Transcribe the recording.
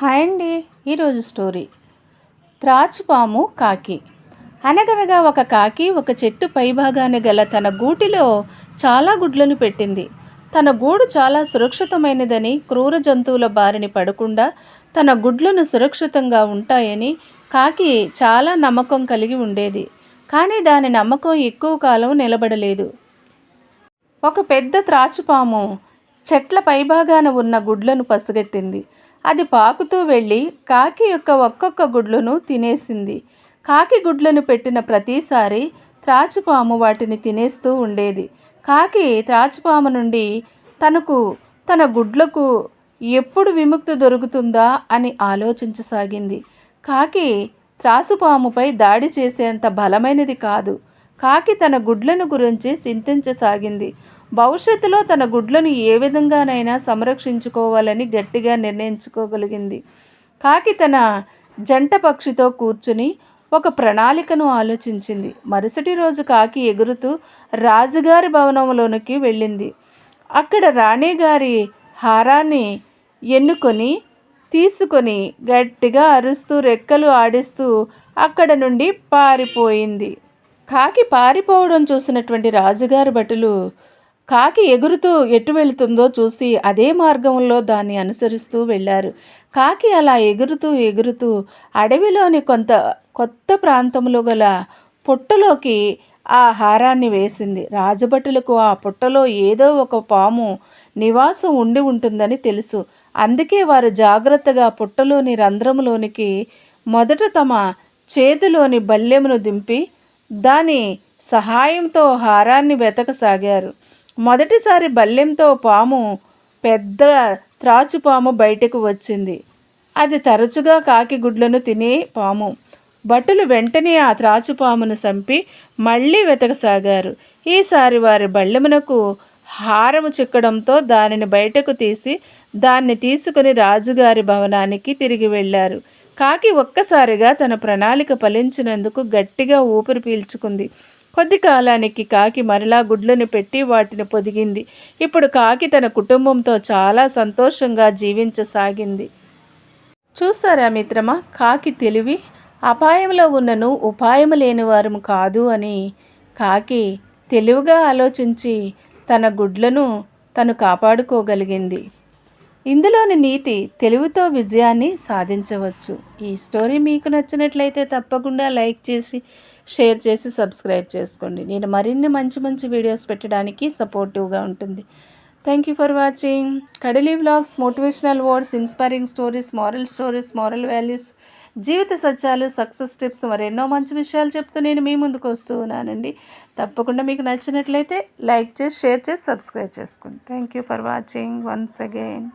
Hi అండి ఈరోజు story. త్రాచుపాము కాకి. అనగనగా ఒక కాకి ఒక చెట్టు పైభాగాన గల తన గూటిలో చాలా గుడ్లను పెట్టింది. తన గూడు చాలా సురక్షితమైనదని క్రూర జంతువుల బారిని పడకుండా తన గుడ్లను సురక్షితంగా ఉంటాయని కాకి చాలా నమ్మకం కలిగి ఉండేది. కానీ దాని నమ్మకం ఎక్కువ కాలం నిలబడలేదు. ఒక పెద్ద త్రాచుపాము చెట్ల పైభాగాన ఉన్న గుడ్లను పసిగట్టింది. అది పాకుతూ వెళ్ళి కాకి యొక్క ఒక్కొక్క గుడ్లను తినేసింది. కాకి గుడ్లను పెట్టిన ప్రతిసారి త్రాచుపాము వాటిని తినేస్తూ ఉండేది. కాకి త్రాచుపాము నుండి తనకు తన గుడ్లకు ఎప్పుడు విముక్తి దొరుకుతుందా అని ఆలోచించసాగింది. కాకి త్రాసుపాముపై దాడి చేసేంత బలమైనది కాదు. కాకి తన గుడ్లను గురించి చింతించసాగింది. భవిష్యత్తులో తన గుడ్లను ఏ విధంగానైనా సంరక్షించుకోవాలని గట్టిగా నిర్ణయించుకోగలిగింది. కాకి తన జంట పక్షితో కూర్చుని ఒక ప్రణాళికను ఆలోచించింది. మరుసటి రోజు కాకి ఎగురుతూ రాజుగారి భవనంలోనికి వెళ్ళింది. అక్కడ రాణిగారి హారాన్ని ఎన్నుకొని తీసుకొని గట్టిగా అరుస్తూ రెక్కలు ఆడిస్తూ అక్కడ నుండి పారిపోయింది. కాకి పారిపోవడం చూసినటువంటి రాజుగారి భటులు కాకి ఎగురుతూ ఎటు వెళుతుందో చూసి అదే మార్గంలో దాన్ని అనుసరిస్తూ వెళ్ళారు. కాకి అలా ఎగురుతూ ఎగురుతూ అడవిలోని కొంత కొత్త ప్రాంతంలో గల పుట్టలోకి ఆ హారాన్ని వేసింది. రాజభటులకు ఆ పుట్టలో ఏదో ఒక పాము నివాసం ఉండి ఉంటుందని తెలుసు. అందుకే వారు జాగ్రత్తగా పుట్టలోని రంధ్రములోనికి మొదట తమ చేతిలోని బల్లెమును దింపి దాని సహాయంతో హారాన్ని వెతకసాగారు. మొదటిసారి బల్లెంతో పాము పెద్ద త్రాచుపాము బయటకు వచ్చింది. అది తరచుగా కాకి గుడ్లను తినే పాము. భటులు వెంటనే ఆ త్రాచుపామును చంపి మళ్ళీ వెతకసాగారు. ఈసారి వారి బళ్ళెమునకు హారము చిక్కడంతో దానిని బయటకు తీసి దాన్ని తీసుకుని రాజుగారి భవనానికి తిరిగి వెళ్ళారు. కాకి ఒక్కసారిగా తన ప్రణాళిక ఫలించినందుకు గట్టిగా ఊపిరి పీల్చుకుంది. కొద్ది కాలానికి కాకి మరలా గుడ్లను పెట్టి వాటిని పొదిగింది. ఇప్పుడు కాకి తన కుటుంబంతో చాలా సంతోషంగా జీవించసాగింది. చూసారా మిత్రమా? కాకి తెలివి అపాయంలో ఉన్నను ఉపాయం లేని వారు కాదు అని కాకి తెలివిగా ఆలోచించి తన గుడ్లను తను కాపాడుకోగలిగింది. ఇందులోని నీతి తెలివితో విజయాన్ని సాధించవచ్చు. ఈ స్టోరీ మీకు నచ్చినట్లయితే తప్పకుండా లైక్ చేసి షేర్ చేసి సబ్స్క్రైబ్ చేసుకోండి. నేను మరిన్ని మంచి మంచి వీడియోస్ పెట్టడానికి సపోర్టివ్గా ఉంటుంది. Thank you for watching Kadali vlogs motivational words inspiring stories moral stories moral values జీవిత సత్యాలు సక్సెస్ టిప్స్ మరెన్నో మంచి విషయాలు చెప్తూ నేను మీ ముందుకు వస్తూ ఉన్నానండి. తప్పకుండా మీకు నచ్చినట్లయితే లైక్ చేసి షేర్ చేసి సబ్స్క్రైబ్ చేసుకోండి thank you for watching once again